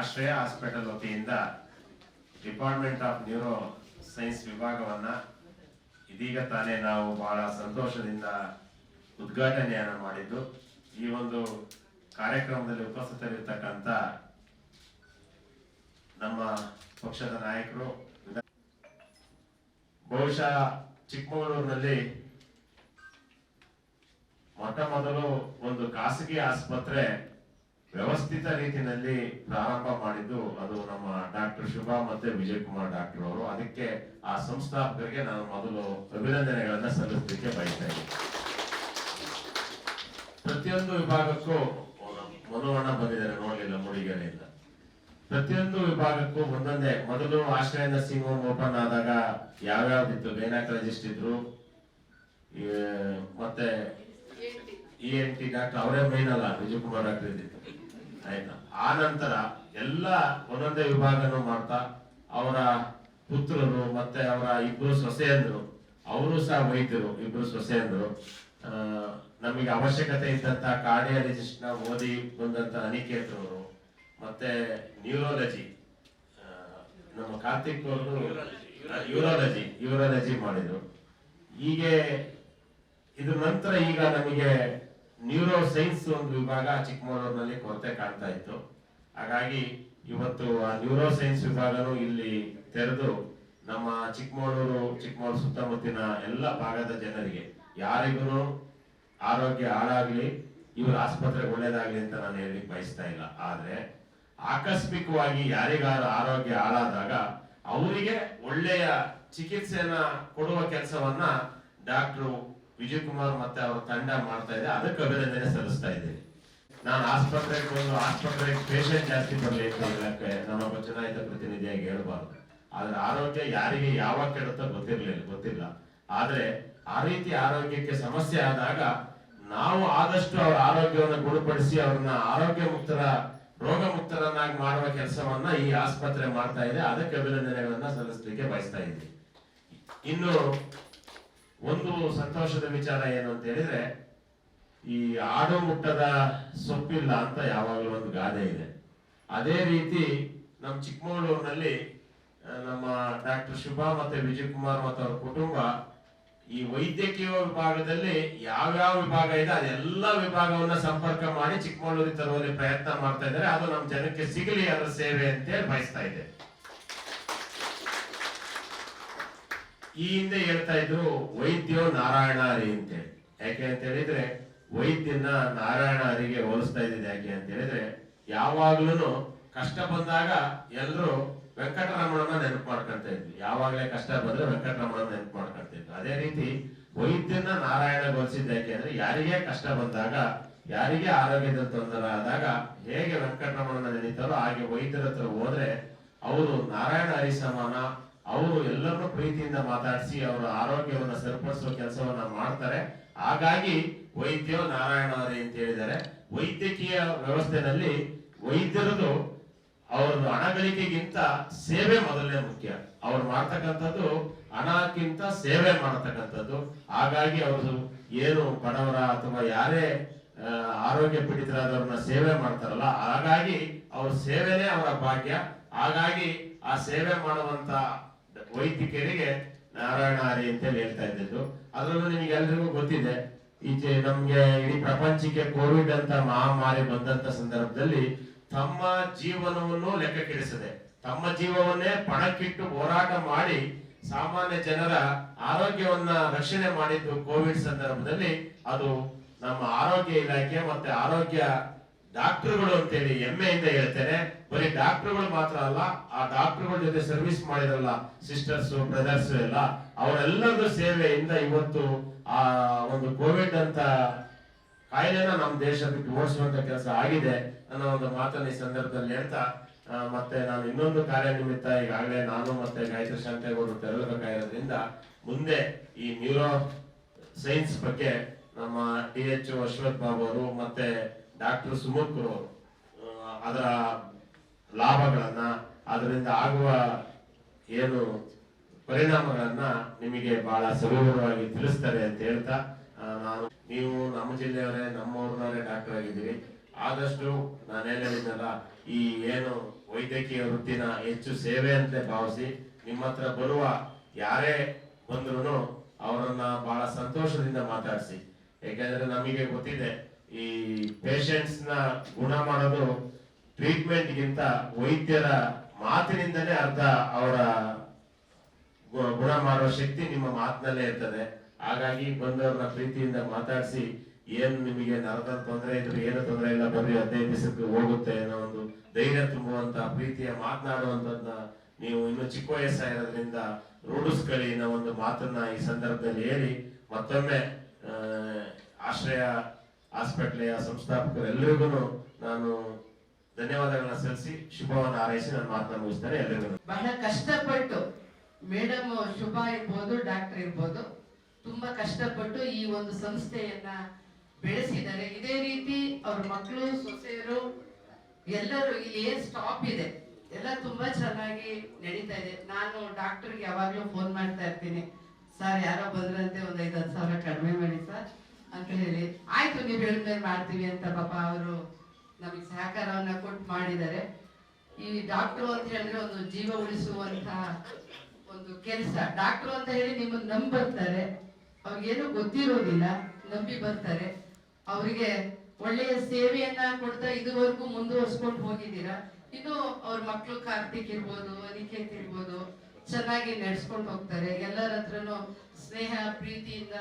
ಆಶ್ರಯ ಹಾಸ್ಪಿಟಲ್ ವತಿಯಿಂದ department of neuro science ವಿಭಾಗವನ್ನ ಇದೀಗ ತಾನೇ ನಾವು ಬಹಳ ಸಂತೋಷದಿಂದ ಉದ್ಘಾಟನೆಯನ್ನು ಮಾಡಿದ್ದು. ಈ ಒಂದು ಕಾರ್ಯಕ್ರಮದಲ್ಲಿ ಉಪಸ್ಥಿತರಿರ್ತಕ್ಕಂಥ ನಮ್ಮ ಪಕ್ಷದ ನಾಯಕರು, ಬಹುಶಃ ಚಿಕ್ಕಮಗಳೂರಿನಲ್ಲಿ ಮೊಟ್ಟ ಮೊದಲು ಒಂದು ಖಾಸಗಿ ಆಸ್ಪತ್ರೆ ವ್ಯವಸ್ಥಿತ ರೀತಿಯಲ್ಲಿ ಪ್ರಾರಂಭ ಮಾಡಿದ್ದು ಅದು ನಮ್ಮ ಡಾಕ್ಟರ್ ಶುಭಾ ಮತ್ತೆ ವಿಜಯ್ ಕುಮಾರ್ ಡಾಕ್ಟರ್ ಅವರು. ಅದಕ್ಕೆ ಆ ಸಂಸ್ಥಾಪಕರಿಗೆ ನಾನು ಮೊದಲು ಅಭಿನಂದನೆಗಳನ್ನ ಸಲ್ಲಿಸಲಿಕ್ಕೆ ಬಯಸ್ತಾ ಇದ್ದೀನಿ. ಪ್ರತಿಯೊಂದು ವಿಭಾಗಕ್ಕೂ ಮನೋವಣ್ಣ ಬಂದಿದ್ದಾರೆ ನೋಡಲಿಲ್ಲ ಮುಡಿಗೆರೆಯಿಂದ. ಪ್ರತಿಯೊಂದು ವಿಭಾಗಕ್ಕೂ ಒಂದೊಂದೇ ಮೊದಲು ಆಶ್ರಯ ನರ್ಸಿಂಗ್ ಹೋಮ್ ಓಪನ್ ಆದಾಗ ಯಾವ್ಯಾವ್ದಿತ್ತು? ಗೈನಾಕಾಲಜಿಸ್ಟ್ ಇದ್ರು ಮತ್ತೆ ಇ ಎನ್ ಟಿ ಡಾಕ್ಟರ್. ಅವರೇ ಮೇನ್ ಅಲ್ಲ ವಿಜಯಕುಮಾರ್ ಡಾಕ್ಟರ್ ಇದ್ದಿದ್ದು. ಆಯ್ತಾ? ಆ ನಂತರ ಎಲ್ಲ ಒಂದೊಂದೇ ವಿಭಾಗನೂ ಮಾಡ್ತಾ, ಅವರ ಪುತ್ರರು ಮತ್ತೆ ಅವರ ಇಬ್ಬರು ಸೊಸೆಯಂದ್ರು, ಅವರು ಸಹ ವೈದ್ಯರು ಇಬ್ಬರು ಸೊಸೆಯಂದ್ರು. ನಮಗೆ ಅವಶ್ಯಕತೆ ಇದ್ದಂತ ಕಾರ್ಡಿಯಾಲಜಿಸ್ಟ್ನ ಓದಿ ಬಂದಂತ ಅನಿಕೇತ್ ಅವರು ಮತ್ತೆ ನ್ಯೂರಾಲಜಿ ನಮ್ಮ ಕಾರ್ತಿಕ್ ಅವರು ಯೂರಾಲಜಿ ಯೂರಾಲಜಿ ಮಾಡಿದ್ರು. ಹೀಗೆ, ಇದ್ರ ನಂತರ ಈಗ ನಮಗೆ ನ್ಯೂರೋ ಸೈನ್ಸ್ ಒಂದು ವಿಭಾಗ ಚಿಕ್ಕಮಗಳೂರಿನಲ್ಲಿ ಕೊರತೆ ಕಾಣ್ತಾ ಇತ್ತು. ಹಾಗಾಗಿ ಇವತ್ತು ಆ ನ್ಯೂರೋ ಸೈನ್ಸ್ ವಿಭಾಗನೂ ಇಲ್ಲಿ ತೆರೆದು ನಮ್ಮ ಚಿಕ್ಕಮಗಳೂರು ಚಿಕ್ಕಮಗಳೂರು ಸುತ್ತಮುತ್ತಿನ ಎಲ್ಲ ಭಾಗದ ಜನರಿಗೆ ಯಾರಿಗೂ ಆರೋಗ್ಯ ಹಾಳಾಗ್ಲಿ, ಇವ್ರ ಆಸ್ಪತ್ರೆ ಒಳ್ಳೇದಾಗ್ಲಿ ಅಂತ ನಾನು ಹೇಳಿ ಬಯಸ್ತಾ ಇಲ್ಲ. ಆದ್ರೆ ಆಕಸ್ಮಿಕವಾಗಿ ಯಾರಿಗಾರ ಆರೋಗ್ಯ ಹಾಳಾದಾಗ ಅವರಿಗೆ ಒಳ್ಳೆಯ ಚಿಕಿತ್ಸೆಯನ್ನ ಕೊಡುವ ಕೆಲಸವನ್ನ ಡಾಕ್ಟರ್ ವಿಜಯ್ ಕುಮಾರ್ ಮತ್ತೆ ಅವರ ತಂಡ ಮಾಡ್ತಾ ಇದೆ. ಅದಕ್ಕೆ ಅಭಿನಂದನೆ ಸಲ್ಲಿಸ್ತಾ ಇದ್ದೀನಿ. ನಾನು ಆಸ್ಪತ್ರೆಗೆ ಬಂದು ಆಸ್ಪತ್ರೆಗೆ ಪೇಷಂಟ್ ಜಾಸ್ತಿ ಬರಲಿ ಹೇಳಕ್ಕೆ ಜನ ಚುನಾಯಿತ ಪ್ರತಿನಿಧಿಯಾಗಿ ಹೇಳ್ಬಾರ್ದು. ಆದ್ರೆ ಆರೋಗ್ಯ ಯಾರಿಗೆ ಯಾವಾಗ ಕೆಡುತ್ತೋ ಗೊತ್ತಿರ್ಲಿಲ್ಲ, ಗೊತ್ತಿಲ್ಲ. ಆದ್ರೆ ಆ ರೀತಿ ಆರೋಗ್ಯಕ್ಕೆ ಸಮಸ್ಯೆ ಆದಾಗ ನಾವು ಆದಷ್ಟು ಅವರ ಆರೋಗ್ಯವನ್ನು ಗುಣಪಡಿಸಿ ಅವ್ರನ್ನ ಆರೋಗ್ಯ ಮುಕ್ತರ ರೋಗ ಮುಕ್ತರನ್ನಾಗಿ ಮಾಡುವ ಕೆಲಸವನ್ನ ಈ ಆಸ್ಪತ್ರೆ ಮಾಡ್ತಾ ಇದೆ. ಅದಕ್ಕೆ ಅಭಿನಂದನೆಗಳನ್ನ ಸಲ್ಲಿಸಲಿಕ್ಕೆ ಬಯಸ್ತಾ ಇದ್ದೀನಿ. ಇನ್ನು ಒಂದು ಸಂತೋಷದ ವಿಚಾರ ಏನು ಅಂತ ಹೇಳಿದ್ರೆ, ಈ ಆಡು ಮುಟ್ಟದ ಸೊಪ್ಪಿಲ್ಲ ಅಂತ ಯಾವಾಗಲೂ ಒಂದು ಗಾದೆ ಇದೆ. ಅದೇ ರೀತಿ ನಮ್ಮ ಚಿಕ್ಕಮಗಳೂರಿನಲ್ಲಿ ನಮ್ಮ ಡಾಕ್ಟರ್ ಶುಭಾ ಮತ್ತೆ ವಿಜಯ್ ಕುಮಾರ್ ಮತ್ತು ಅವರ ಕುಟುಂಬ, ಈ ವೈದ್ಯಕೀಯ ವಿಭಾಗದಲ್ಲಿ ಯಾವ್ಯಾವ ವಿಭಾಗ ಇದೆ ಅದೆಲ್ಲ ವಿಭಾಗವನ್ನ ಸಂಪರ್ಕ ಮಾಡಿ ಚಿಕ್ಕಮಗಳೂರಿಗೆ ತರುವಲ್ಲಿ ಪ್ರಯತ್ನ ಮಾಡ್ತಾ ಇದ್ದಾರೆ. ಅದು ನಮ್ಮ ಜನಕ್ಕೆ ಸಿಗಲಿ ಅದರ ಸೇವೆ ಅಂತ ಹೇಳಿ ಬಯಸ್ತಾ ಇದೆ ಈ ಹಿಂದೆ ಹೇಳ್ತಾ ಇದ್ರು, ವೈದ್ಯೋ ನಾರಾಯಣ ಹರಿ ಅಂತೇಳಿ. ಯಾಕೆ ಅಂತ ಹೇಳಿದ್ರೆ, ವೈದ್ಯನ ನಾರಾಯಣ ಹರಿಗೆ ಹೋಲಿಸ್ತಾ ಇದ್ದಿದ್ದು ಯಾಕೆ ಅಂತ ಹೇಳಿದ್ರೆ ಯಾವಾಗ್ಲೂ ಕಷ್ಟ ಬಂದಾಗ ಎಲ್ಲರೂ ವೆಂಕಟರಮಣನ ನೆನಪು ಮಾಡ್ಕೊಂತ ಇದ್ವಿ. ಯಾವಾಗಲೇ ಕಷ್ಟ ಬಂದ್ರೆ ವೆಂಕಟರಮಣನ ನೆನಪು ಮಾಡ್ಕೊಂತ ಇದ್ವಿ. ಅದೇ ರೀತಿ ವೈದ್ಯನ ನಾರಾಯಣ ಹೋಲಿಸಿದ್ದು ಯಾಕೆ ಅಂದ್ರೆ, ಯಾರಿಗೆ ಕಷ್ಟ ಬಂದಾಗ, ಯಾರಿಗೆ ಆರೋಗ್ಯದ ತೊಂದರೆ ಆದಾಗ, ಹೇಗೆ ವೆಂಕಟರಮಣನ ನೆನೀತಾರೋ ಹಾಗೆ ವೈದ್ಯರ ಹತ್ರ ಹೋದ್ರೆ, ಅವರು ನಾರಾಯಣ ಹರಿ ಸಮಾನ ಅವರು ಎಲ್ಲರನ್ನು ಪ್ರೀತಿಯಿಂದ ಮಾತಾಡಿಸಿ ಅವರ ಆರೋಗ್ಯವನ್ನು ಸರಿಪಡಿಸುವ ಕೆಲಸವನ್ನ ಮಾಡ್ತಾರೆ. ಹಾಗಾಗಿ ವೈದ್ಯೋ ನಾರಾಯಣ ಹರಿ ಅಂತ ಹೇಳಿದ್ದಾರೆ. ವೈದ್ಯಕೀಯ ವ್ಯವಸ್ಥೆನಲ್ಲಿ ವೈದ್ಯರದು ಅವ್ರ ಹಣ ಗಳಿಕೆಗಿಂತ ಸೇವೆ ಮೊದಲನೇ ಮುಖ್ಯ. ಅವ್ರು ಮಾಡ್ತಕ್ಕಂಥದ್ದು ಹಣಕ್ಕಿಂತ ಸೇವೆ ಮಾಡತಕ್ಕಂಥದ್ದು. ಹಾಗಾಗಿ ಅವರು ಏನು ಬಡವರ ಅಥವಾ ಯಾರೇ ಆರೋಗ್ಯ ಪೀಡಿತರಾದವ್ರನ್ನ ಸೇವೆ ಮಾಡ್ತಾರಲ್ಲ, ಹಾಗಾಗಿ ಅವ್ರ ಸೇವೆನೇ ಅವರ ಭಾಗ್ಯ. ಹಾಗಾಗಿ ಆ ಸೇವೆ ಮಾಡುವಂತ ವೈದ್ಯಕರಿಗೆ ನಾರಾಯಣ ಹರಿ ಅಂತೇಳಿ ಹೇಳ್ತಾ ಇದ್ದಿದ್ದು. ಅದರಲ್ಲೂ ನಿಮಗೆ ಎಲ್ರಿಗೂ ಗೊತ್ತಿದೆ, ಈಚೆ ನಮ್ಗೆ ಇಡೀ ಪ್ರಪಂಚಕ್ಕೆ ಕೋವಿಡ್ ಅಂತ ಮಹಾಮಾರಿ ಬಂದಂತ ಸಂದರ್ಭದಲ್ಲಿ ತಮ್ಮ ಜೀವನವನ್ನು ಲೆಕ್ಕಕ್ಕಿಡಿಸದೆ ತಮ್ಮ ಜೀವವನ್ನೇ ಪಣಕ್ಕಿಟ್ಟು ಹೋರಾಟ ಮಾಡಿ ಸಾಮಾನ್ಯ ಜನರ ಆರೋಗ್ಯವನ್ನ ರಕ್ಷಣೆ ಮಾಡಿದ್ದು ಕೋವಿಡ್ ಸಂದರ್ಭದಲ್ಲಿ. ಅದು ನಮ್ಮ ಆರೋಗ್ಯ ಇಲಾಖೆ ಮತ್ತೆ ಆರೋಗ್ಯ ಡಾಕ್ಟರ್ಗಳು ಅಂತೇಳಿ ಹೆಮ್ಮೆಯಿಂದ ಹೇಳ್ತೇನೆ, ಬರೀ ಡಾಕ್ಟರ್ಗಳು ಮಾತ್ರ ಅಲ್ಲ, ಆ ಡಾಕ್ಟರ್ಗಳ ಜೊತೆ ಸರ್ವಿಸ್ ಮಾಡಿರಲ್ಲ ಸಿಸ್ಟರ್ಸ್ ಬ್ರದರ್ಸ್ ಎಲ್ಲ ಅವರೆಲ್ಲರ ಸೇವೆಯಿಂದ ಇವತ್ತು ಆ ಒಂದು ಕೋವಿಡ್ ಅಂತ ಕಾಯಿಲೆನ ನಮ್ಮ ದೇಶ ಬಿಟ್ಟು ಓಡಿಸುವಂತ ಕೆಲಸ ಆಗಿದೆ ಅನ್ನೋ ಒಂದು ಮಾತನ್ನ ಈ ಸಂದರ್ಭದಲ್ಲಿ ಹೇಳ್ತಾ ಮತ್ತೆ ನಾನು ಇನ್ನೊಂದು ಕಾರ್ಯ ನಿಮಿತ್ತ ಈಗಾಗಲೇ ನಾನು ಮತ್ತೆ ಗಾಯತ್ರಿ ಶಾಂತೇಗೌಡರು ತೆರಳಬೇಕಾಗಿರೋದ್ರಿಂದ ಮುಂದೆ ಈ ನ್ಯೂರೋ ಸೈನ್ಸ್ ಬಗ್ಗೆ ನಮ್ಮ ಡಿ ಎಚ್ ಅಶ್ವಥ್ ಬಾಬು ಅವರು ಮತ್ತೆ ಡಾಕ್ಟರ್ ಸುಮುಖ್ ಅವರು ಅದರ ಲಾಭಗಳನ್ನ, ಅದರಿಂದ ಆಗುವ ಏನು ಪರಿಣಾಮಗಳನ್ನ ನಿಮಗೆ ಬಹಳ ಸವಿವರವಾಗಿ ತಿಳಿಸ್ತಾರೆ ಅಂತ ಹೇಳ್ತಾ ನಾನು ನೀವು ನಮ್ಮ ಜಿಲ್ಲೆಯವರೇ ನಮ್ಮವ್ರನ್ನವರೇ ಡಾಕ್ಟರ್ ಆಗಿದ್ದೀರಿ. ಆದಷ್ಟು ನಾನು ಹೇಳಿದ್ನಲ್ಲ, ಈ ಏನು ವೈದ್ಯಕೀಯ ವೃತ್ತಿನ ಹೆಚ್ಚು ಸೇವೆ ಅಂತ ಭಾವಿಸಿ, ನಿಮ್ಮ ಹತ್ರ ಬರುವ ಯಾರೇ ಬಂದ್ರು ಅವರನ್ನ ಬಹಳ ಸಂತೋಷದಿಂದ ಮಾತಾಡಿಸಿ. ಯಾಕಂದ್ರೆ ನಮಗೆ ಗೊತ್ತಿದೆ ಈ ಪೇಷಂಟ್ಸ್ನ ಗುಣ ಮಾಡೋದು ಟ್ರೀಟ್ಮೆಂಟ್ ಗಿಂತ ವೈದ್ಯರ ಮಾತಿನಿಂದಲೇ ಅರ್ಧ ಅವರ ಗುಣ ಮಾಡುವ ಶಕ್ತಿ ನಿಮ್ಮ ಮಾತಿನಲ್ಲೇ ಇರ್ತದೆ. ಹಾಗಾಗಿ ಬಂದವ್ರನ್ನ ಪ್ರೀತಿಯಿಂದ ಮಾತಾಡಿಸಿ ಏನು ನಿಮಗೆ ನರದ ತೊಂದರೆ ಇದ್ರೆ ಏನು ತೊಂದರೆ ಇಲ್ಲ, ಬರ್ರಿ ಹದಿನೈದು ದಿವಸಕ್ಕೆ ಹೋಗುತ್ತೆ ಅನ್ನೋ ಒಂದು ಧೈರ್ಯ ತುಂಬುವಂತ, ಪ್ರೀತಿಯ ಮಾತನಾಡುವಂತದ್ನ ನೀವು ಇನ್ನು ಚಿಕ್ಕ ವಯಸ್ಸಾಗಿರೋದ್ರಿಂದ ರೂಢಿಸ್ಕೊಳ್ಳಿ ಅನ್ನೋ ಒಂದು ಮಾತನ್ನ ಈ ಸಂದರ್ಭದಲ್ಲಿ ಹೇಳಿ ಮತ್ತೊಮ್ಮೆ ಆಶ್ರಯ ಹಾಸ್ಪಿಟ್ಲೆಯ ಸಂಸ್ಥಾಪಕರು ಎಲ್ಲರಿಗೂ ನಾನು ಧನ್ಯವಾದಗಳನ್ನ ಸಲ್ಲಿಸಿ ಶುಭವನ್ನು ಹಾರೈಸಿ ನನ್ನ ಮಾತನ್ನ ಮುಗಿಸ್ತಾರೆ ಎಲ್ಲರಿಗೂ ಬಹಳ ಕಷ್ಟಪಟ್ಟು ಮೇಡಮ್ ಶುಭ ಇರ್ಬೋದು, ಡಾಕ್ಟರ್ ಇರ್ಬೋದು. ತುಂಬಾ ಕಷ್ಟಪಟ್ಟು ಈ ಒಂದು ಸಂಸ್ಥೆಯನ್ನ ಬೆಳೆಸಿದ್ದಾರೆ. ಇದೇ ರೀತಿ ಅವ್ರ ಮಕ್ಕಳು, ಸೊಸೆಯರು, ಎಲ್ಲರೂ ಇಲ್ಲಿ ಏನ್ ಸ್ಟಾಪ್ ಇದೆ? ಎಲ್ಲ ತುಂಬಾ ಚೆನ್ನಾಗಿ ನಡೀತಾ ಇದೆ. ನಾನು ಡಾಕ್ಟರ್ಗೆ ಯಾವಾಗ್ಲೂ ಫೋನ್ ಮಾಡ್ತಾ ಇರ್ತೀನಿ. ಸರ್, ಯಾರೋ ಬಂದ್ರಂತೆ ಒಂದ್ ಐದ್ ಹತ್ತು ಸಾವಿರ ಕಡಿಮೆ ಮಾಡಿ ಸರ್. ಅಂತ ಹೇಳಿ, ಆಯ್ತು, ನೀವು ಹೇಳಿದ್ರೆ ಮಾಡ್ತೀವಿ ಅಂತ ಪಾಪ ಅವರು ನಮಗೆ ಸಹಕಾರವನ್ನ ಕೊಟ್ಟು ಮಾಡಿದ್ದಾರೆ. ಈ ಡಾಕ್ಟರ್ ಅಂತ ಹೇಳಿದ್ರೆ ಒಂದು ಜೀವ ಉಳಿಸುವಂತಹ ಒಂದು ಕೆಲಸ. ಡಾಕ್ಟರ್ ಅಂತ ಹೇಳಿ ನಿಮ್ಮನ್ನ ನಂಬರ್ತಾರೆ ಅವ್ರಿಗೇನು ಗೊತ್ತಿರೋದಿಲ್ಲ, ನಂಬಿ ಬರ್ತಾರೆ. ಅವರಿಗೆ ಒಳ್ಳೆಯ ಸೇವೆಯನ್ನ ಕೊಡ್ತಾ ಇದುವರೆಗೂ ಮುಂದುವರ್ಸ್ಕೊಂಡು ಹೋಗಿದ್ದೀರಾ? ಇನ್ನು ಅವ್ರ ಮಕ್ಕಳು ಕಾರ್ತಿಕ್ ಇರ್ಬೋದು, ಅನಿಕೇತ್ ಇರ್ಬೋದು, ಚೆನ್ನಾಗಿ ನಡ್ಸ್ಕೊಂಡು ಹೋಗ್ತಾರೆ. ಎಲ್ಲರ ಹತ್ರನು ಸ್ನೇಹ, ಪ್ರೀತಿಯಿಂದ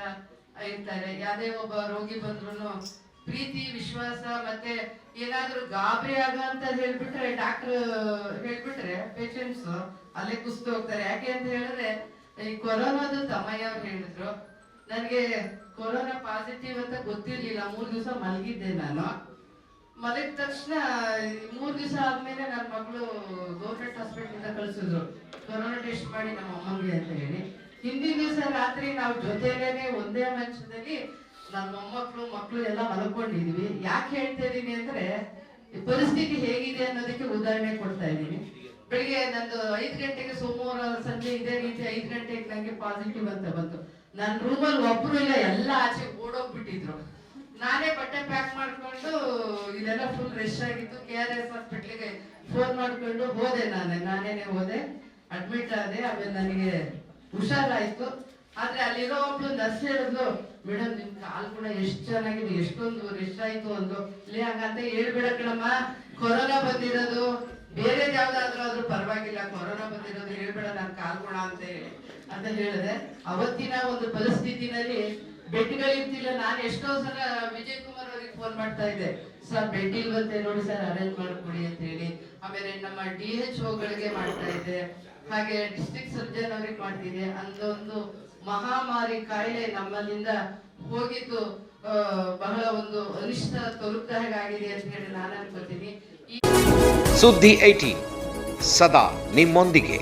ಇರ್ತಾರೆ ಯಾವುದೇ ಒಬ್ಬ ರೋಗಿ ಬಂದ್ರು ಪ್ರೀತಿ, ವಿಶ್ವಾಸ ಮತ್ತೆ ಏನಾದ್ರೂ ಗಾಬರಿ ಆಗ ಅಂತ ಹೇಳ್ಬಿಟ್ರೆ ಡಾಕ್ಟರ್ ಹೇಳ್ಬಿಟ್ರೆ ಪೇಷಂಟ್ಸ್ ಅಲ್ಲೇ ಕುಸ್ತು ಹೋಗ್ತಾರೆ. ಯಾಕೆ ಅಂತ ಹೇಳಿದ್ರೆ, ಈ ಕೊರೋನಾದ ತಮ್ಮಯ್ಯ ಅವ್ರು ಹೇಳಿದ್ರು. ನನಗೆ ಕೊರೋನಾ ಪಾಸಿಟಿವ್ ಅಂತ ಗೊತ್ತಿರ್ಲಿಲ್ಲ. ಮೂರ್ ದಿವಸ ಮಲಗಿದ್ದೆ ನಾನು. ಮಲಗಿದ ತಕ್ಷಣ ಮೂರ್ ದಿವಸ ಆದ್ಮೇಲೆ ನನ್ನ ಮಗಳು ಗೌರ್ಮೆಂಟ್ ಹಾಸ್ಪಿಟಲ್ ಕಳ್ಸಿದ್ರು. ಕೊರೋನಾ ಟೆಸ್ಟ್ ಮಾಡಿ ನಮ್ಮ ಅಮ್ಮಂಗೆ ಅಂತ ಹೇಳಿ. ಹಿಂದಿನ ದಿವಸ ರಾತ್ರಿ ನಾವು ಜೊತೆಲೇನೆ ಒಂದೇ ಮಂಚದಲ್ಲಿ ನನ್ನ ಮೊಮ್ಮಕ್ಕಳು ಮಕ್ಕಳು ಎಲ್ಲ ಮಲ್ಕೊಂಡಿದ್ವಿ. ಯಾಕೆ ಹೇಳ್ತಾ ಇದ್ದೀನಿ ಅಂದ್ರೆ ಪರಿಸ್ಥಿತಿ ಹೇಗಿದೆ ಅನ್ನೋದಕ್ಕೆ ಉದಾಹರಣೆ ಕೊಡ್ತಾ ಇದ್ದೀನಿ ಬೆಳಿಗ್ಗೆ ನಂದು ಐದು ಗಂಟೆಗೆ ಸೋಮವಾರ ಸಂಜೆ ಇದೇ ರೀತಿ ಐದು ಗಂಟೆಗೆ ನಂಗೆ ಪಾಸಿಟಿವ್ ಅಂತ ಬಂತು. ನನ್ನ ರೂಮಲ್ಲಿ ಒಬ್ರು ಇಲ್ಲ, ಎಲ್ಲ ಆಚೆ ಓಡೋಗ್ಬಿಟ್ಟಿದ್ರು. ನಾನೇ ಬಟ್ಟೆ ಪ್ಯಾಕ್ ಮಾಡ್ಕೊಂಡು, ಇದೆಲ್ಲ ಫುಲ್ ರೆಶ್ ಆಗಿತ್ತು. ಕೆ ಆರ್ ಎಸ್ ಹಾಸ್ಪಿಟ್ಲಿಗೆ ಫೋನ್ ಮಾಡ್ಕೊಂಡು ಹೋದೆ ನಾನೇ. ನಾನೇನೆ ಹೋದೆ ಅಡ್ಮಿಟ್ ಆದೆ. ಆಮೇಲೆ ನನಗೆ ಹುಷಾರಾಯ್ತು ಆದ್ರೆ ಅಲ್ಲಿರೋ ಒಬ್ಳು ನರ್ಸ್ ಹೇಳಿದ್ಲು ಮೇಡಮ್ ನಿಮ್ ಕಾಲ್ ಕೂಡ ಎಷ್ಟ್ ಚೆನ್ನಾಗಿದೆ, ಎಷ್ಟೊಂದು ರೆಸ್ಟ್ ಆಯ್ತು ಅಂದು ಇಲ್ಲಿ ಹಂಗಂತ ಹೇಳ್ಬೇಡ ಕಣಮ್ಮ. ಕೊರೋನಾ ಬಂದಿರೋದು ಬೇರೆ ಯಾವ್ದಾದ್ರು ಆದ್ರೂ ಪರವಾಗಿಲ್ಲ. ಕೊರೋನಾ ಬಂದಿರೋದು ಹೇಳ್ಬೇಡ, ನಾನು ಕಾಲ್ ಗುಣ ಅಂತ ಹೇಳಿ. ಅಂತ ಹೇಳಿದೆ. ಅವತ್ತಿನ ಒಂದು ಪರಿಸ್ಥಿತಿನಲ್ಲಿ ಬೆಡ್ಗಳಿರ್ತಿಲ್ಲ ನಾನು ಎಷ್ಟೋ ಸಲ ವಿಜಯ್ ಕುಮಾರ್ ಅವರಿಗೆ ಫೋನ್ ಮಾಡ್ತಾ ಇದ್ದೆ. ಸರ್ ಬೆಡ್ ಇಲ್ವಂತೆ, ನೋಡಿ ಸರ್ ಅರೇಂಜ್ ಮಾಡ್ಕೊಡಿ ಅಂತ ಹೇಳಿ. ಆಮೇಲೆ ನಮ್ಮ ಡಿ ಎಚ್ ಓಗಳಿಗೆ ಮಾಡ್ತಾ ಇದ್ದೆ. ಹಾಗೆ ಡಿಸ್ಟ್ರಿಕ್ಟ್ ಸರ್ಜನ್ ಅವ್ರಿಗೆ ಮಾಡ್ತೀನಿ ಅಂದೊಂದು ಮಹಾಮಾರಿ ಕಾಯಿಲೆ ನಮ್ಮಲ್ಲಿಂದ ಹೋಗಿದ್ದು ಬಹಳ ಒಂದು ಅನಿಷ್ಟ ತೊಲಗ್ದ ಹಾಗಾಗಿದೆ ಅಂತ ಹೇಳಿ ನಾನು ಅನ್ಕೋತೀನಿ ಸುದ್ದಿ ಐಟಿ, ಸದಾ ನಿಮ್ಮೊಂದಿಗೆ.